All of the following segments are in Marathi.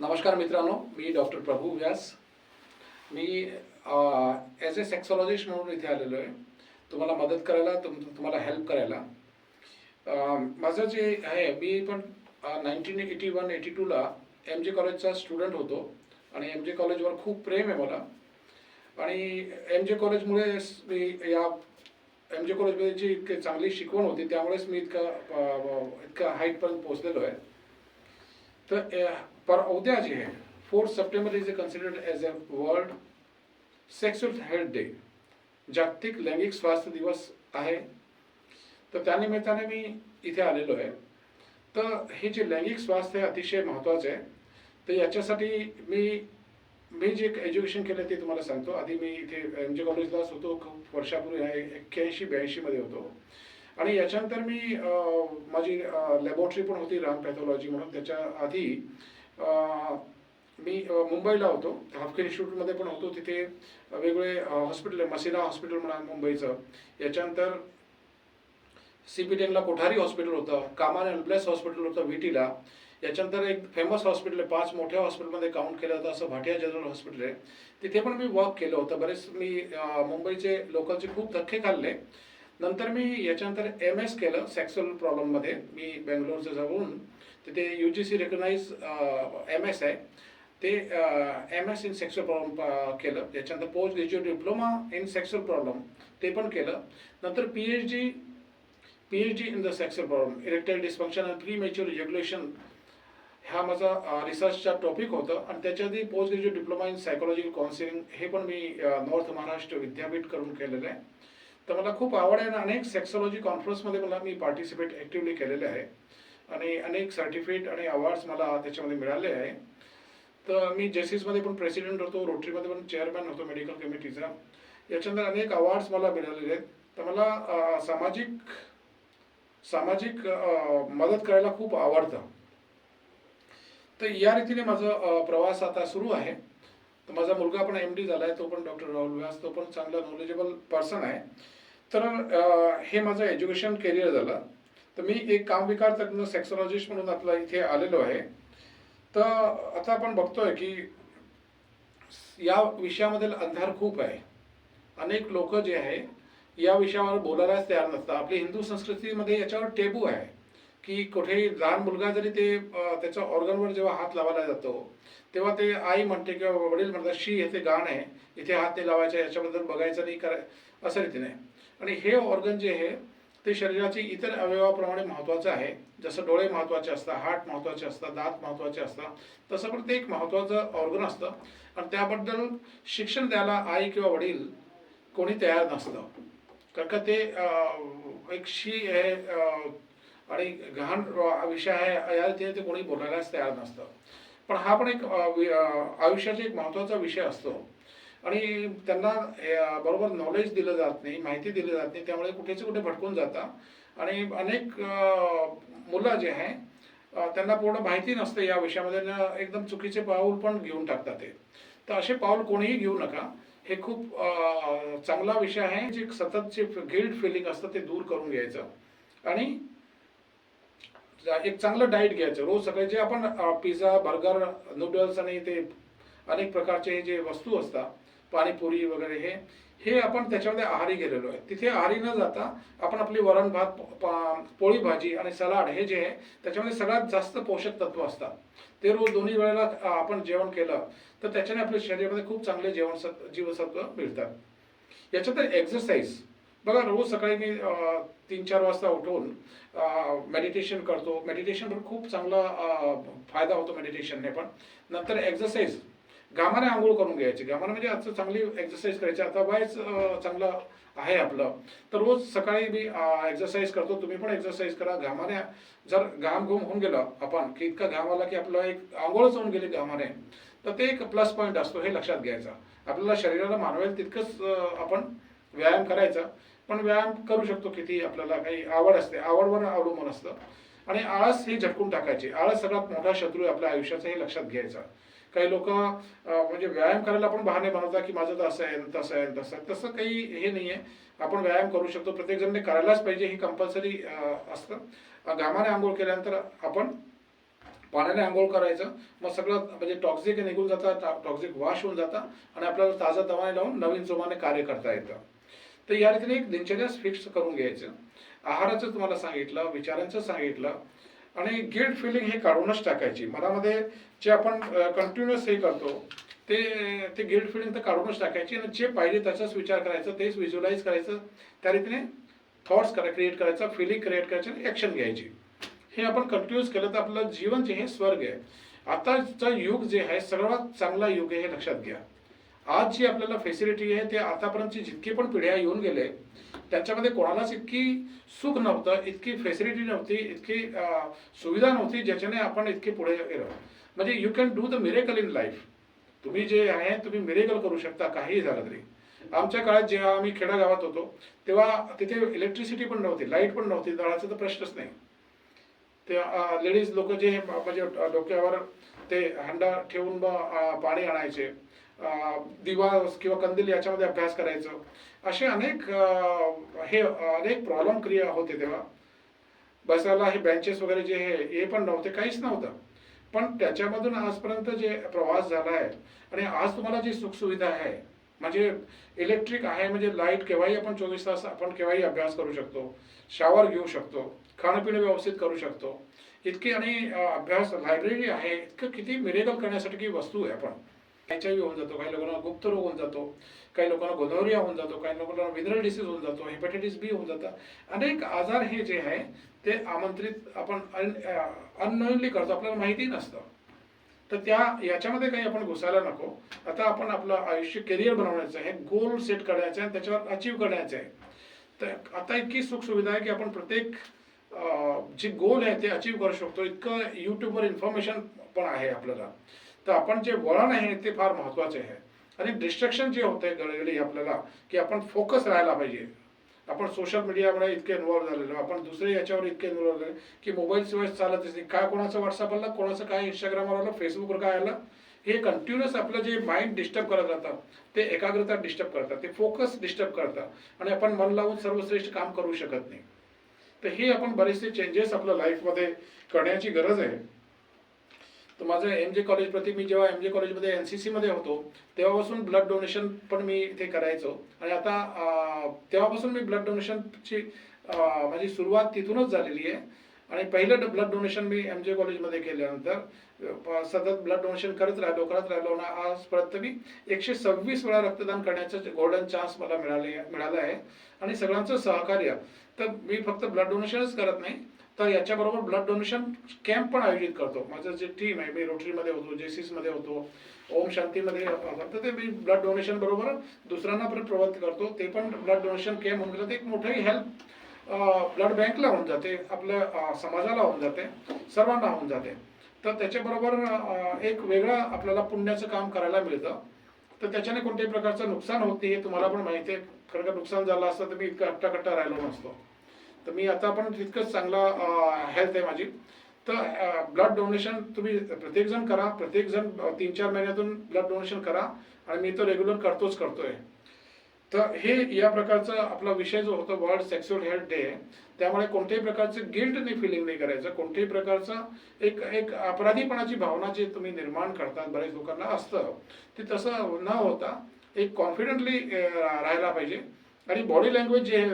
नमस्कार मित्रांनो मी डॉक्टर प्रभू व्यास. मी ॲज अ सेक्सॉलॉजिस्ट म्हणून इथे आलेलो आहे. तुम्हाला मदत करायला तुम तुम्हाला हेल्प करायला. माझं जे आहे मी पण नाईन्टीन एटी वन एटी टूला एम जे कॉलेजचा स्टुडंट होतो आणि एम जे कॉलेजवर खूप प्रेम आहे मला. आणि एम जे कॉलेजमुळे मी या एम जे कॉलेजमध्ये जी इतकी चांगली शिकवण होती त्यामुळेच मी इतका इतकं इतका हाईटपर्यंत पोहोचलेलो आहे. तर अ, पर उद्या जे आहे fourth September is considered as a world sexual health day जागतिक लैंगिक स्वास्थ्य दिवस आहे. तर त्यानिमित्ताने मी इथे आलेलो आहे. तर हे जे लैंगिक स्वास्थ्य आहे अतिशय महत्त्वाचं आहे. तर याच्यासाठी मी मी जे एज्युकेशन केलं ते तुम्हाला सांगतो. आधी मी इथे एम जे कॉलेजलाच होतो खूप वर्षापूर्वी आहे एक्क्याऐंशी ब्याऐंशीमध्ये होतो. आणि याच्यानंतर मी माझी लॅबॉरेटरी पण होती राम पॅथॉलॉजी म्हणून. त्याच्या आधी मी मुंबईला होतो. हाफकिन इन्स्टिट्यूटमध्ये पण होतो. तिथे वेगवेगळे हॉस्पिटल आहे. मसिना हॉस्पिटल म्हणा मुंबईचं. याच्यानंतर सी पी टेनला कोठारी हॉस्पिटल होतं. कामान अँड हॉस्पिटल होतं व्हीटीला याच्यानंतर एक फेमस हॉस्पिटल आहे. पाच मोठ्या हॉस्पिटलमध्ये काउंट केलं जातं. असं भाटिया जनरल हॉस्पिटल आहे. तिथे पण मी वर्क केलं होतं. बरेच मी मुंबईचे लोकलचे खूप धक्के खाल्ले. नंतर मी याच्यानंतर एम एस केलं सेक्सुअल प्रॉब्लेममध्ये मी बेंगलोरचं जाऊन ते U G C recognise M S आहे. ते M S in sexual problem केलं. त्याच्यानंतर post graduate diploma in sexual problem ते पण केलं. नंतर P H D P H D in the sexual problem erectile dysfunction and premature regulation हा माझा रिसर्चचा टॉपिक होतं. आणि त्याच्यात post graduate diploma in psychological counselling हे पण मी नॉर्थ महाराष्ट्र विद्यापीठ करून केलेलं आहे. तर मला खूप आवड आहे आणि अनेक सेक्सॉलॉजी कॉन्फरन्समध्ये मला मी पार्टिसिपेट ॲक्टिवली केलेले आहे. आणि अनेक सर्टिफिकेट आणि अवॉर्ड्स मला त्याच्यामध्ये मिळाले आहे. तर मी जेसीसमध्ये पण प्रेसिडेंट होतो रोटरीमध्ये पण चेअरमॅन होतो मेडिकल कमिटीचा याच्यानंतर अनेक अवॉर्ड्स मला मिळालेले आहेत. तर मला सामाजिक सामाजिक मदत करायला खूप आवडतं. तर या रीतीने माझा प्रवास आता सुरू आहे. तर माझा मुलगा पण एम डी झाला आहे तो पण डॉक्टर राहुल व्यास तो पण चांगला नॉलेजेबल पर्सन आहे. तर हे माझं एज्युकेशन करिअर झालं. तर मी एक कामविकार तज्ञ सेक्सॉलॉजिस्ट म्हणून आपला इथे आलेलो आहे. तर आता आपण बघतोय की या विषयामधील अंधार खूप आहे. अनेक लोक जे आहे या विषयावर बोलायलाच तयार नसतात. आपली हिंदू संस्कृतीमध्ये याच्यावर टेबू आहे. की कुठेही लहान मुलगा जरी ते त्याच्या ऑर्गनवर जेव्हा हात लावायला जातो तेव्हा ते आई म्हणते किंवा वडील म्हणतात शी हे ते गाण आहे. इथे हात नाही लावायचे याच्याबद्दल बघायचं नाही कराय असं रीतीने. आणि हे ऑर्गन जे आहे ते शरीराची इतर अवयवाप्रमाणे महत्त्वाचं आहे. जसं डोळे महत्त्वाचे असतात हार्ट महत्त्वाचे असतात दात महत्त्वाचे असतात तसं पण ते एक महत्त्वाचं ऑर्गन असतं. आणि त्याबद्दल शिक्षण द्यायला आई किंवा वडील कोणी तयार नसतं. कारण का ते एक शी आहे आणि घाण विषय आहे या ते कोणी बोलायलाच तयार नसतं. पण हा पण एक वि- आयुष्याचा एक महत्त्वाचा विषय असतो. आणि त्यांना बरोबर नॉलेज दिलं जात नाही माहिती दिली जात नाही त्यामुळे कुठेच कुठे भटकून जातात आणि अनेक मुलं जे आहे त्यांना पूर्ण माहिती नसते या विषयामध्ये एकदम चुकीचे पाऊल पण घेऊन टाकतात ते. तर असे पाऊल कोणीही घेऊ नका. हे खूप चांगला विषय आहे जे सतत जे गिल्ट फिलिंग असतं ते दूर करून घ्यायचं. आणि एक चांगलं डाएट घ्यायचं. रोज सकाळी जे आपण पिझ्झा बर्गर नूडल्स आणि ते अनेक प्रकारचे हे जे वस्तू असतात पाणीपुरी वगैरे हे हे आपण त्याच्यामध्ये आहारी गेलेलो आहे. तिथे आहारी न जाता आपण आपली वरण भात पा- पोळी भाजी आणि सलाड हे जे आहे त्याच्यामध्ये सगळ्यात जास्त पोषक तत्व असतात. ते रोज दोन्ही वेळेला आपण जेवण केलं तर त्याच्याने आपल्या शरीरामध्ये खूप चांगले जेवण जीवसत्व मिळतात. याच्यात एक्झरसाईज बघा रोज सकाळी मी तीन चार वाजता उठून मेडिटेशन करतो. मेडिटेशन पण खूप चांगला फायदा होतो मेडिटेशनने पण. नंतर एक्झरसाईज गामाने आंघोळ करून घ्यायची. गामाने म्हणजे आता चांगली एक्सरसाइज करायची. आता वायच चांगलं आहे आपलं. तर रोज सकाळी मी एक्सरसाइज करतो. तुम्ही पण एक्झरसाईज करा. घामाने जर घाम घुम होऊन गेलं आपण की इतका घाम आला की आपलं एक आंघोळच होऊन गेली घामाने तर ते एक प्लस पॉईंट असतो हे लक्षात घ्यायचा. आपल्याला शरीराला मानवेल तितकंच आपण व्यायाम करायचा. पण व्यायाम करू शकतो किती आपल्याला काही आवड असते. आवडवर अवलंबून असतं. आणि आळस ही झटकून टाकायची. आळस सगळ्यात मोठा शत्रू आहे आपल्या आयुष्याचा हे लक्षात घ्यायचा. काही लोक म्हणजे व्यायाम करायला पण बहाणे बनवतात की माझं तर असं आहे तसं आहे तसं आहे. तसं काही हे नाही आहे आपण व्यायाम करू शकतो. प्रत्येकजणने करायलाच पाहिजे हे कंपल्सरी असतं. घामाने आंघोळ केल्यानंतर आपण पाण्याने आंघोळ करायचं. मग सगळं म्हणजे टॉक्झिक निघून जातं टॉक्झिक वॉश होऊन जातं आणि आपल्याला ताजा दवाने लावून नवीन जोमाने कार्य करता येतं. तर या रीतीने एक दिनचर्या फिक्स करून घ्यायचं. आहाराचं तुम्हाला सांगितलं विचारांचं सांगितलं. आणि गिल्ड फिलिंग हे काढूनच टाकायची. मनामध्ये जे आपण कंटिन्युअस हे करतो ते ते गिल्ड फिलिंग तर काढूनच टाकायची आणि जे पाहिजे त्याचाच विचार करायचा तेच विज्युलाइज करायचं त्या रीतीने थॉट्स करा क्रिएट करायचा फिलिंग क्रिएट करायची आणि ॲक्शन घ्यायची. हे आपण कंटिन्युअस केलं तर आपलं जीवन जे हे स्वर्ग आहे. आताचं युग जे आहे सर्वात चांगला युग आहे हे लक्षात घ्या. आज जी आपल्याला फेसिलिटी आहे ते आतापर्यंतची जितकी पण पिढ्या येऊन गेले त्याच्यामध्ये कोणालाच इतकी सुख नव्हतं इतकी फेसिलिटी नव्हती इतकी सुविधा नव्हती ज्याच्याने आपण इतके पुढे गेलो. म्हणजे you can do the miracle in life तुम्ही जे आहे तुम्ही मिरेकल करू शकता काहीही झालं तरी. आमच्या काळात जेव्हा आम्ही खेडागावात होतो तेव्हा तिथे इलेक्ट्रिसिटी पण नव्हती लाइट पण नव्हती नळाचा तर प्रश्नच नाही. ते लेडीज लोक जे हे म्हणजे डोक्यावर ते हंडा ठेवून पाणी आणायचे दिवा किंवा कंदील याच्यामध्ये अभ्यास करायचं. असे अनेक हे अनेक प्रॉब्लेम क्रिया होते तेव्हा. बसायला हे बेंचेस वगैरे जे हे हे पण नव्हते काहीच नव्हतं. पण त्याच्यामधून आजपर्यंत जे प्रवास झाला आहे आणि आज तुम्हाला जी सुखसुविधा आहे म्हणजे इलेक्ट्रिक आहे म्हणजे लाइट केव्हाही आपण चोवीस तास आपण केव्हाही अभ्यास करू शकतो शावर घेऊ शकतो खाणंपिणं व्यवस्थित करू शकतो. इतकी आणि अभ्यास लायब्ररी आहे इतकं किती मिरेकल करण्यासाठी की वस्तू आहे आपण. एच आय व्ही होऊन जातो काही लोकांना गुप्त रोग होऊन जातो काही लोकांना गोनोरिया होऊन जातो काही लोकांना मिनरल डिसीज होऊन जातो हेपेटायटिस बी होऊन जातं. अनेक आजार हे जे आहे ते आमंत्रित आपण अननोनली करतो आपल्याला माहिती नसतं. तर त्या याच्यामध्ये काही आपण घुसायला नको. आता आपण आपलं आयुष्य करिअर बनवण्याचं आहे गोल सेट करायचं आहे त्याच्यावर अचीव करायचं आहे. तर आता इतकी सुखसुविधा आहे की आपण प्रत्येक जे गोल आहे ते अचीव करू शकतो. इतकं यूट्यूबवर इन्फॉर्मेशन पण आहे आपल्याला. तर आपण जे वळण आहे ते फार महत्त्वाचे आहे. आणि डिस्ट्रक्शन जे होते गडगडी आपल्याला की आपण फोकस राहायला पाहिजे. आपण सोशल मीडियामुळे इतके इन्वॉल्व्ह झालेलो आपण दुसरे याच्यावर इतके इन्वॉल्व्ह झाले की मोबाईल शिवाय चालतच नाही. काय कोणाचं व्हॉट्सअप आलं कोणाचं काय इंस्टाग्रामवर आलं फेसबुकवर काय आलं हे कंटिन्युअस आपलं जे माइंड डिस्टर्ब करत राहतात ते एकाग्रता डिस्टर्ब करतात ते फोकस डिस्टर्ब करतात आणि आपण मन लावून सर्वश्रेष्ठ काम करू शकत नाही. तर हे आपण बरेचसे चेंजेस आपल्या लाईफमध्ये करण्याची गरज आहे. तर माझं एम जे कॉलेज प्रति मी जेव्हा एम जे कॉलेजमध्ये एन सी सीमध्ये होतो तेव्हापासून ब्लड डोनेशन पण मी इथे करायचो. आणि आता तेव्हापासून मी ब्लड डोनेशनची माझी सुरुवात तिथूनच झालेली आहे. आणि पहिलं ब्लड डोनेशन मी एम जे कॉलेजमध्ये केल्यानंतर सतत ब्लड डोनेशन करत राहिलो करत राहिलो. आणि आजपर्यंत मी एकशे सव्वीस वेळा रक्तदान करण्याचं गोल्डन चान्स मला मिळाले मिळाला आहे. आणि सगळ्यांचं सहकार्य. तर मी फक्त ब्लड डोनेशनच करत नाही तर याच्याबरोबर ब्लड डोनेशन कॅम्प पण आयोजित करतो. माझं जे टीम आहे मी रोटरीमध्ये होतो जेसीसमध्ये होतो ओम शांतीमध्ये तर ते मी ब्लड डोनेशन बरोबर दुसऱ्यांना पण प्रवृत्त करतो. ते पण ब्लड डोनेशन कॅम्प होऊन जाते. एक मोठंही हेल्प ब्लड बँकला होऊन जाते. आपल्या समाजाला होऊन जाते. सर्वांना होऊन जाते. तर त्याच्याबरोबर एक वेगळं आपल्याला पुण्याचं काम करायला मिळतं. तर त्याच्याने कोणत्याही प्रकारचं नुकसान होत नाही हे तुम्हाला पण माहिती आहे. खरं का नुकसान झालं असतं तर मी इतका हट्टाकट्टा राहिलो नसतो. तर मी आता पण तितकंच चांगला हेल्थ आहे माझी. तर ब्लड डोनेशन तुम्ही प्रत्येकजण करा. प्रत्येकजण तीन चार महिन्यातून ब्लड डोनेशन करा. आणि मी तो रेग्युलर करतोच करतोय. तर हे या प्रकारचा आपला विषय जो होता वर्ल्ड सेक्सुअल हेल्थ डे त्यामुळे कोणत्याही प्रकारचं गिल्ट नाही फिलिंग नाही करायचं. कोणत्याही प्रकारचं एक एक अपराधीपणाची भावना जी तुम्ही निर्माण करतात बऱ्याच लोकांना असतं ते तसं न होता एक कॉन्फिडेंटली राहायला पाहिजे. आणि बॉडी लँग्वेज जी आहे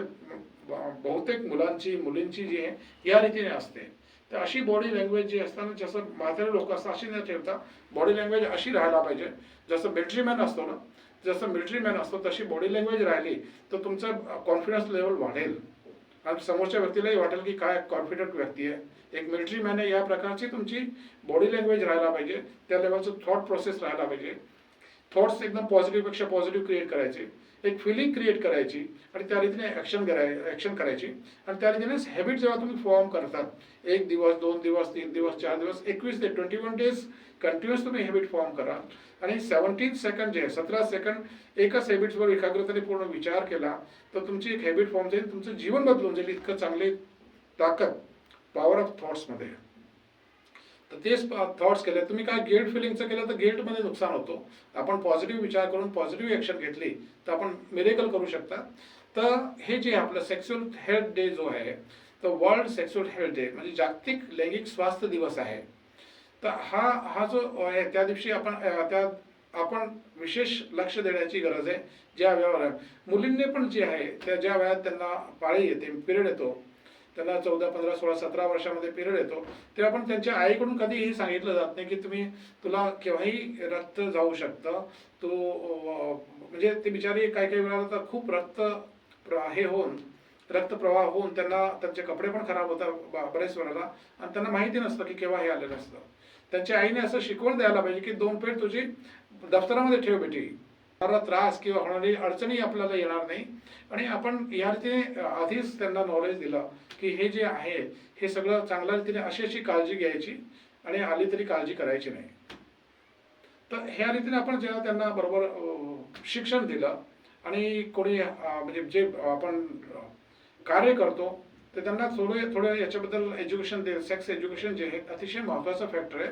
बहुतेक मुलांची मुलींची जी आहे या रीतीने असते. तर अशी बॉडी लँग्वेज जी असताना जसं म्हातारे लोक असतात अशी न ठेवता बॉडी लँग्वेज अशी राहायला पाहिजे. जसं मिलिटरी मॅन असतो ना जसं मिलिटरी मॅन असतो तशी बॉडी लँग्वेज राहिली तर तुमचं कॉन्फिडन्स लेवल वाढेल. आणि समोरच्या व्यक्तीलाही वाटेल की काय कॉन्फिडंट व्यक्ती आहे. एक मिलिटरी मॅन आहे या प्रकारची तुमची बॉडी लँग्वेज राहायला पाहिजे. त्या लेवलचं थॉट प्रोसेस राहायला पाहिजे. थॉट्स एकदम पॉझिटिव्हपेक्षा पॉझिटिव्ह क्रिएट करायचे. एक फिलिंग क्रिएट करायची आणि त्या रीतीने ॲक्शन कराय ॲक्शन करायची. आणि त्या रीतीने हॅबिट जेव्हा तुम्ही फॉर्म करतात एक दिवस दोन दिवस तीन दिवस चार दिवस एकवीस ते ट्वेंटी वन डेज कंटिन्युअस तुम्ही हॅबिट फॉर्म करा. आणि सेवन्टीन सेकंड जे आहे सतरा सेकंड एकाच हॅबिट्सवर एकाग्रतेने पूर्ण विचार केला तर तुमची एक हॅबिट फॉर्म जाईल तुमचं जीवन बदलून जाईल इतकं चांगली ताकद पॉवर ऑफ थॉट्समध्ये आहे तर तेच थॉट्स केले. तुम्ही काय गिल्ट फिलिंगचं केलं तर गिल्टमध्ये नुकसान होतो. आपण पॉझिटिव्ह विचार करून पॉझिटिव्ह ॲक्शन घेतली तर आपण मिरेकल करू शकता. तर हे जे आपलं सेक्स्युअल हेल्थ डे जो आहे तर वर्ल्ड सेक्स्युअल हेल्थ डे म्हणजे जागतिक लैंगिक स्वास्थ्य दिवस आहे. तर हा हा जो आहे त्या दिवशी आपण त्या आपण विशेष लक्ष देण्याची गरज आहे. ज्या वेळेवर मुलींनी पण जे आहे त्या ज्या वयात त्यांना पाळी येते पिरियड येतो त्यांना चौदा पंधरा सोळा सतरा वर्षामध्ये पिरियड येतो. तेव्हा पण त्यांच्या आईकडून कधीही सांगितलं जात नाही की तुम्ही तुला केव्हाही रक्त जाऊ शकतं. तू म्हणजे ते बिचारी काही काही वेळा तर खूप रक्त प्र- हे होऊन रक्तप्रवाह होऊन त्यांना त्यांचे कपडे पण खराब होतात ब- बरेच वेळेला. आणि त्यांना माहिती नसतं की केव्हा हे आलेलं असतं. त्यांच्या आईने असं शिकवण द्यायला पाहिजे की दोन पेड तुझी दफ्तरामध्ये ठेव बेटी. होणारा त्रास किंवा होणारी अडचणी आपल्याला येणार नाही. आणि आपण या रीतीने आधीच त्यांना नॉलेज दिलं की हे जे आहे हे सगळं चांगल्या रीतीने अशी अशी काळजी घ्यायची आणि आली तरी काळजी करायची नाही. तर ह्या रीतीने आपण जेव्हा त्यांना बरोबर शिक्षण दिलं आणि कोणी म्हणजे जे आपण कार्य करतो तर त्यांना थोडे थोडे याच्याबद्दल एज्युकेशन दे सेक्स एज्युकेशन जे आहे अतिशय महत्त्वाचा फॅक्टर आहे.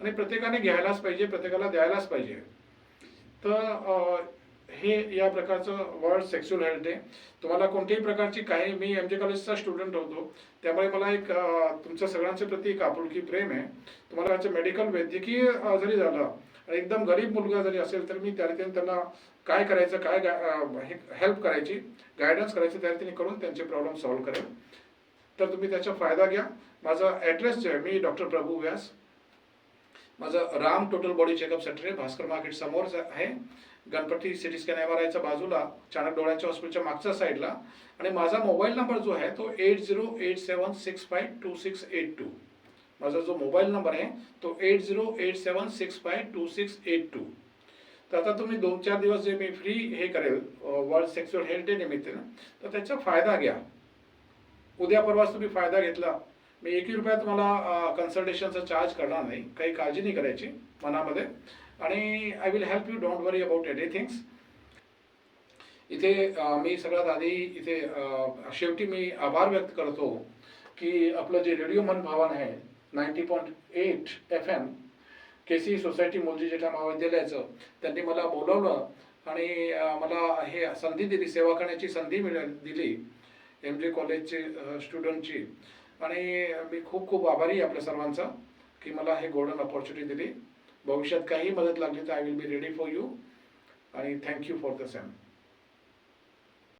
आणि प्रत्येकाने घ्यायलाच पाहिजे प्रत्येकाला द्यायलाच पाहिजे. तर हे या प्रकारचं वर्ल्ड सेक्शुअल हेल्थ डे तुम्हाला कोणत्याही प्रकारची काही मी एम जे कॉलेजचा स्टुडंट होतो. त्यामुळे मला एक तुमच्या सगळ्यांच्या प्रती एक आपुलकी प्रेम आहे. तुम्हाला याचं मेडिकल वैद्यकीय जरी झालं आणि एकदम गरीब मुलगा जरी असेल तर मी त्या रीतीने त्यांना काय करायचं काय हेल्प करायची गायडन्स करायची त्या रीतीने करून त्यांचे प्रॉब्लेम सॉल्व्ह करेल तर तुम्ही त्याचा फायदा घ्या. माझा ॲड्रेस जो आहे मी डॉक्टर प्रभू व्यास. माझं Ram total body checkup centre आहे भास्कर मार्केट समोरच आहे. Ganpati city scan M R आयच्या बाजूला चाणक डोळ्याच्या हॉस्पिटलच्या मागच्या साईडला आणि माझा मोबाईल नंबर जो आहे तो eight zero eight seven six five two six eight two माझा जो मोबाईल नंबर आहे तो eight zero eight seven six five two six eight two तर आता तुम्ही दोन चार दिवस जे मी फ्री हे करेल वर्ल्ड सेक्स्युअल हेल्थ डे निमित्तानं तर त्याचा फायदा घ्या. उद्या परवाच तुम्ही फायदा घेतला. मी एकही रुपया तुम्हाला कन्सल्टेशनचा चार्ज करणार नाही. काही काळजी नाही करायची मनामध्ये. आणि I will help you don't worry about any things इथे मी सगळ्यात आधी इथे शेवटी मी आभार व्यक्त करतो की आपलं जे रेडिओ मन भवन आहे ninety point eight F M K C society Mulji Jetha महाविद्यालयाचं त्यांनी मला बोलवलं आणि मला हे संधी दिली सेवा करण्याची संधी मिळ दिली. एम जे कॉलेजचे स्टुडंटची आणि मी खूप खूप आभारी आहे आपल्या सर्वांचा की मला हे गोल्डन ऑपॉर्च्युनिटी दिली. भविष्यात काही मदत लागली तर I will be ready for you आणि thank you for the same